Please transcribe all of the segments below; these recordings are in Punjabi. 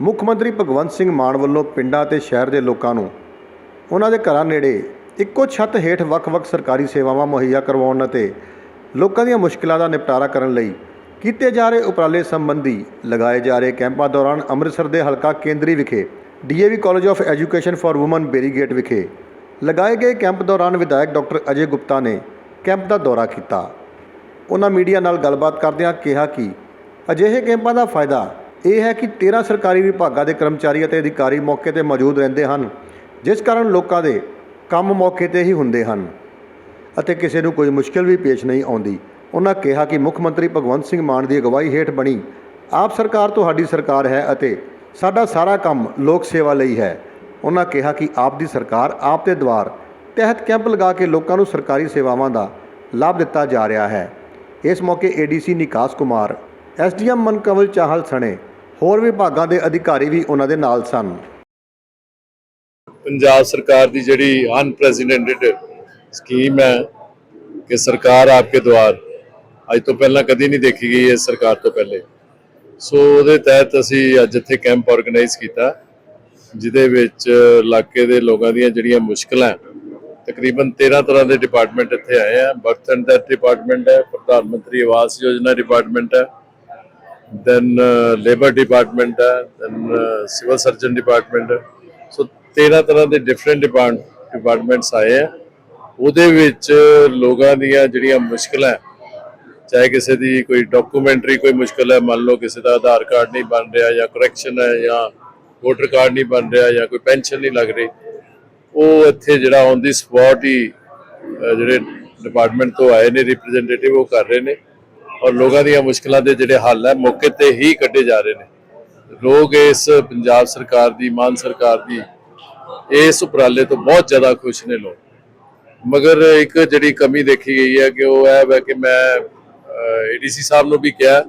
ਮੁੱਖ ਮੰਤਰੀ ਭਗਵੰਤ ਸਿੰਘ ਮਾਨ ਵੱਲੋਂ ਪਿੰਡਾਂ ਅਤੇ ਸ਼ਹਿਰ ਦੇ ਲੋਕਾਂ ਨੂੰ ਉਹਨਾਂ ਦੇ ਘਰਾਂ ਨੇੜੇ ਇੱਕੋ ਛੱਤ ਹੇਠ ਵੱਖ-ਵੱਖ ਸਰਕਾਰੀ ਸੇਵਾਵਾਂ ਮੁਹੱਈਆ ਕਰਵਾਉਣ ਅਤੇ ਲੋਕਾਂ ਦੀਆਂ ਮੁਸ਼ਕਲਾਂ ਦਾ ਨਿਪਟਾਰਾ ਕਰਨ ਲਈ ਕੀਤੇ ਜਾ ਰਹੇ ਉਪਰਾਲੇ ਸੰਬੰਧੀ ਲਗਾਏ ਜਾ ਰਹੇ ਕੈਂਪਾਂ ਦੌਰਾਨ ਅੰਮ੍ਰਿਤਸਰ ਦੇ ਹਲਕਾ ਕੇਂਦਰੀ ਵਿਖੇ DAV college of education for women ਬੇਰੀਗੇਟ ਵਿਖੇ ਲਗਾਏ ਗਏ ਕੈਂਪ ਦੌਰਾਨ ਵਿਧਾਇਕ ਡਾਕਟਰ ਅਜੇ ਗੁਪਤਾ ਨੇ ਕੈਂਪ ਦਾ ਦੌਰਾ ਕੀਤਾ। ਉਹਨਾਂ ਮੀਡੀਆ ਨਾਲ ਗੱਲਬਾਤ ਕਰਦਿਆਂ ਕਿਹਾ ਕਿ ਅਜਿਹੇ ਕੈਂਪਾਂ ਦਾ ਫਾਇਦਾ ਇਹ ਹੈ ਕਿ 13 ਸਰਕਾਰੀ ਵਿਭਾਗਾਂ ਦੇ ਕਰਮਚਾਰੀ ਅਤੇ ਅਧਿਕਾਰੀ ਮੌਕੇ ਤੇ ਮੌਜੂਦ ਰਹਿੰਦੇ ਹਨ, ਜਿਸ ਕਾਰਨ ਲੋਕਾਂ ਦੇ ਕੰਮ ਮੌਕੇ ਤੇ ਹੀ ਹੁੰਦੇ ਹਨ ਅਤੇ ਕਿਸੇ ਨੂੰ ਕੋਈ ਮੁਸ਼ਕਲ ਵੀ ਪੇਸ਼ ਨਹੀਂ ਆਉਂਦੀ। ਉਹਨਾਂ ਕਿਹਾ ਕਿ ਮੁੱਖ ਮੰਤਰੀ ਭਗਵੰਤ ਸਿੰਘ ਮਾਨ ਦੀ ਅਗਵਾਈ ਹੇਠ ਬਣੀ, ਆਪ ਸਰਕਾਰ ਤੁਹਾਡੀ ਸਰਕਾਰ ਹੈ ਅਤੇ ਸਾਡਾ ਸਾਰਾ ਕੰਮ ਲੋਕ ਸੇਵਾ ਲਈ ਹੈ। ਉਹਨਾਂ ਕਿਹਾ ਕਿ ਆਪ ਦੀ ਸਰਕਾਰ ਆਪ ਦੇ ਦੁਆਰ ਤਹਿਤ ਕੈਂਪ ਲਗਾ ਕੇ ਲੋਕਾਂ ਨੂੰ ਸਰਕਾਰੀ ਸੇਵਾਵਾਂ ਦਾ ਲਾਭ ਦਿੱਤਾ ਜਾ ਰਿਹਾ ਹੈ। ਇਸ ਮੌਕੇ ਏਡੀਸੀ ਨਿਕਾਸ ਕੁਮਾਰ, ਐਸਡੀਐਮ ਮਨਕਵਲ ਚਾਹਲ ਸਣੇ ਹੋਰ ਵਿਭਾਗਾਂ ਦੇ ਅਧਿਕਾਰੀ ਵੀ ਉਹਨਾਂ ਦੇ ਨਾਲ ਸਨ। ਪੰਜਾਬ ਸਰਕਾਰ ਦੀ ਜਿਹੜੀ ਅਨਪ੍ਰੈਜ਼ੀਡੈਂਟਡ ਸਕੀਮ ਹੈ ਕਿ ਸਰਕਾਰ ਆਪਕੇ ਦੁਆਰ ਅੱਜ ਤੋਂ ਪਹਿਲਾਂ ਕਦੀ ਨਹੀਂ ਦੇਖੀ ਗਈ ਇਸ ਸਰਕਾਰ ਤੋਂ ਪਹਿਲੇ। ਸੋ ਉਹਦੇ ਤਹਿਤ ਅਸੀਂ ਅੱਜ ਇੱਥੇ ਕੈਂਪ ਆਰਗੇਨਾਈਜ਼ ਕੀਤਾ, ਜਿਹਦੇ ਵਿੱਚ ਇਲਾਕੇ ਦੇ ਲੋਕਾਂ ਦੀਆਂ ਜਿਹੜੀਆਂ ਮੁਸ਼ਕਲਾਂ ਤਕਰੀਬਨ 13 ਤਰ੍ਹਾਂ ਦੇ ਡਿਪਾਰਟਮੈਂਟ ਇੱਥੇ ਆਏ ਆ। ਬਰਥ ਐਂਡ ਡੈਥ ਡਿਪਾਰਟਮੈਂਟ ਹੈ, ਪ੍ਰਧਾਨ ਮੰਤਰੀ ਆਵਾਸ ਯੋਜਨਾ ਡਿਪਾਰਟਮੈਂਟ ਹੈ ਦੈਨ ਲੇਬਰ ਡਿਪਾਰਟਮੈਂਟ ਹੈ ਦੈਨ ਸਿਵਲ ਸਰਜਨ ਡਿਪਾਰਟਮੈਂਟ ਹੈ ਸੋ 13 ਤਰ੍ਹਾਂ ਦੇ ਡਿਫਰੈਂਟ ਡਿਪਾਰਟਮੈਂਟਸ ਆਏ ਆ ਉਹਦੇ ਵਿੱਚ ਲੋਕਾਂ ਦੀਆਂ ਜਿਹੜੀਆਂ ਮੁਸ਼ਕਲਾਂ ਚਾਹੇ ਕਿਸੇ ਦੀ ਕੋਈ ਡਾਕੂਮੈਂਟਰੀ ਕੋਈ ਮੁਸ਼ਕਲ ਹੈ ਮੰਨ ਲਓ ਕਿਸੇ ਦਾ ਆਧਾਰ ਕਾਰਡ ਨਹੀਂ ਬਣ ਰਿਹਾ ਜਾਂ ਕਰੈਕਸ਼ਨ ਹੈ ਜਾਂ ਵੋਟਰ ਕਾਰਡ ਨਹੀਂ ਬਣ ਰਿਹਾ ਜਾਂ ਕੋਈ ਪੈਨਸ਼ਨ ਨਹੀਂ ਲੱਗ ਰਹੀ ਉਹ ਇੱਥੇ ਜਿਹੜਾ ਔਨ ਦੀ ਸਪੌਟ ਹੀ ਜਿਹੜੇ ਡਿਪਾਰਟਮੈਂਟ ਤੋਂ ਆਏ ਨੇ ਰਿਪਰੈਜ਼ੈਂਟੇਟਿਵ ਉਹ ਕਰ ਰਹੇ ਨੇ ਔਰ ਲੋਕਾਂ ਦੀਆਂ ਮੁਸ਼ਕਲਾਂ ਦੇ ਜਿਹੜੇ ਹੱਲ ਹੈ, ਮੌਕੇ ਤੇ ਹੀ ਕੱਢੇ ਜਾ ਰਹੇ ਨੇ। ਲੋਕ ਇਸ ਪੰਜਾਬ ਸਰਕਾਰ ਦੀ, ਮਾਨ ਸਰਕਾਰ ਦੀ, ਇਸ ਉਪਰਾਲੇ ਤੋਂ ਬਹੁਤ ਜ਼ਿਆਦਾ ਖੁਸ਼ ਨੇ ਲੋਕ। ਮਗਰ ਇੱਕ ਜਿਹੜੀ ਕਮੀ ਦੇਖੀ ਗਈ ਹੈ ਕਿ ਉਹ ਹੈ ਵੈ ਕਿ ਮੈਂ ਏਡੀਸੀ ਸਾਹਿਬ ਨੂੰ ਵੀ ਕਿਹਾ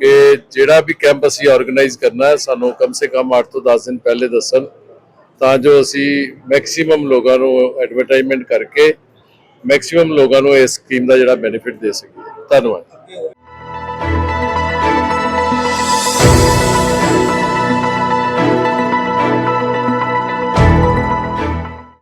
ਕਿ ਜਿਹੜਾ ਵੀ ਕੈਂਪ ਅਸੀਂ ਆਰਗੇਨਾਈਜ਼ ਕਰਨਾ ਹੈ, ਸਾਨੂੰ ਕਮ ਸੇ ਕਮ 8 ਤੋਂ 10 ਦਿਨ ਪਹਿਲੇ ਦੱਸਣ, ਤਾਂ ਜੋ ਅਸੀਂ ਮੈਕਸਿਮਮ ਲੋਕਾਂ ਨੂੰ ਐਡਵਰਟਾਈਜ਼ਮੈਂਟ ਕਰਕੇ ਮੈਕਸਿਮਮ ਲੋਕਾਂ ਨੂੰ ਇਸ ਸਕੀਮ ਦਾ ਜਿਹੜਾ ਬੈਨੀਫਿਟ ਦੇ ਸਕੀਏ। Tá no ar. É.